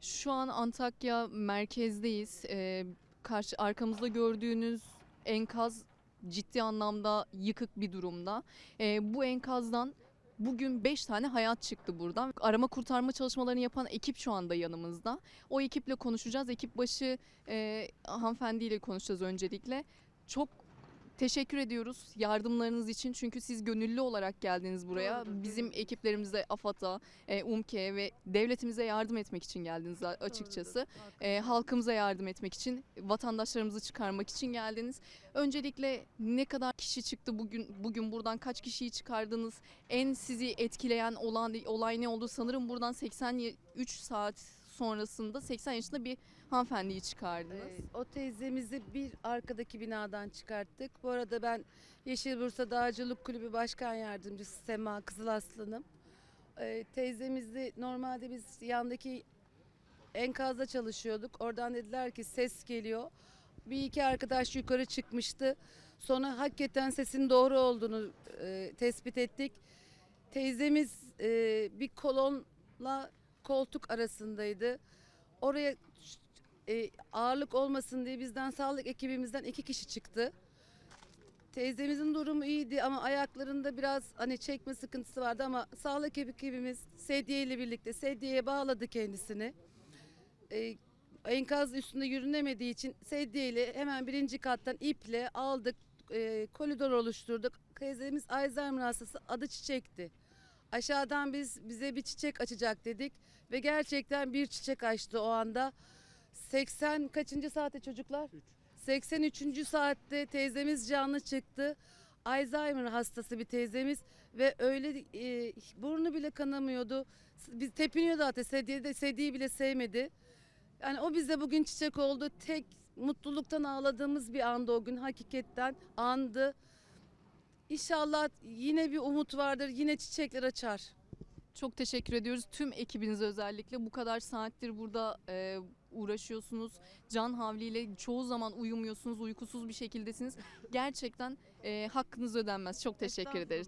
Şu an Antakya merkezdeyiz. Ee, karşı arkamızda gördüğünüz enkaz ciddi anlamda yıkık bir durumda. Ee, bu enkazdan bugün 5 tane hayat çıktı buradan. Arama kurtarma çalışmalarını yapan ekip şu anda yanımızda. O ekiple konuşacağız. Ekip başı e, hanımefendiyle konuşacağız öncelikle. Çok Teşekkür ediyoruz yardımlarınız için çünkü siz gönüllü olarak geldiniz buraya. Doğrudur, Bizim ekiplerimize, AFAD'a, e, UMKE'ye ve devletimize yardım etmek için geldiniz açıkçası. E, halkımıza yardım etmek için, vatandaşlarımızı çıkarmak için geldiniz. Öncelikle ne kadar kişi çıktı bugün bugün buradan kaç kişiyi çıkardınız? En sizi etkileyen olan olay ne oldu? Sanırım buradan 83 saat sonrasında 80 yaşında bir hanımefendiyi çıkardınız. Ee, o teyzemizi bir arkadaki binadan çıkarttık. Bu arada ben Yeşil Bursa Dağcılık Kulübü Başkan Yardımcısı Sema Kızılaslan'ım. Ee, teyzemizi normalde biz yandaki enkazda çalışıyorduk. Oradan dediler ki ses geliyor. Bir iki arkadaş yukarı çıkmıştı. Sonra hakikaten sesin doğru olduğunu e, tespit ettik. Teyzemiz e, bir kolonla koltuk arasındaydı. Oraya e, ağırlık olmasın diye bizden sağlık ekibimizden iki kişi çıktı. Teyzemizin durumu iyiydi ama ayaklarında biraz hani çekme sıkıntısı vardı ama sağlık ekibimiz sedye ile birlikte sedyeye bağladı kendisini. E, enkaz üstünde yürünemediği için sedye ile hemen birinci kattan iple aldık, e, koridor oluşturduk. Teyzemiz Alzheimer hastası adı Çiçek'ti. Aşağıdan biz bize bir çiçek açacak dedik ve gerçekten bir çiçek açtı o anda. 80 kaçıncı saate çocuklar? 83. saatte teyzemiz canlı çıktı. Alzheimer hastası bir teyzemiz ve öyle e, burnu bile kanamıyordu. Biz tepiniyordu zaten sedyeyi de sedyeyi bile sevmedi. Yani o bize bugün çiçek oldu. Tek mutluluktan ağladığımız bir anda o gün hakikaten andı. İnşallah yine bir umut vardır. Yine çiçekler açar. Çok teşekkür ediyoruz tüm ekibinize özellikle. Bu kadar saattir burada e, uğraşıyorsunuz. Can havliyle çoğu zaman uyumuyorsunuz, uykusuz bir şekildesiniz. Gerçekten e, hakkınız ödenmez. Çok teşekkür ederiz.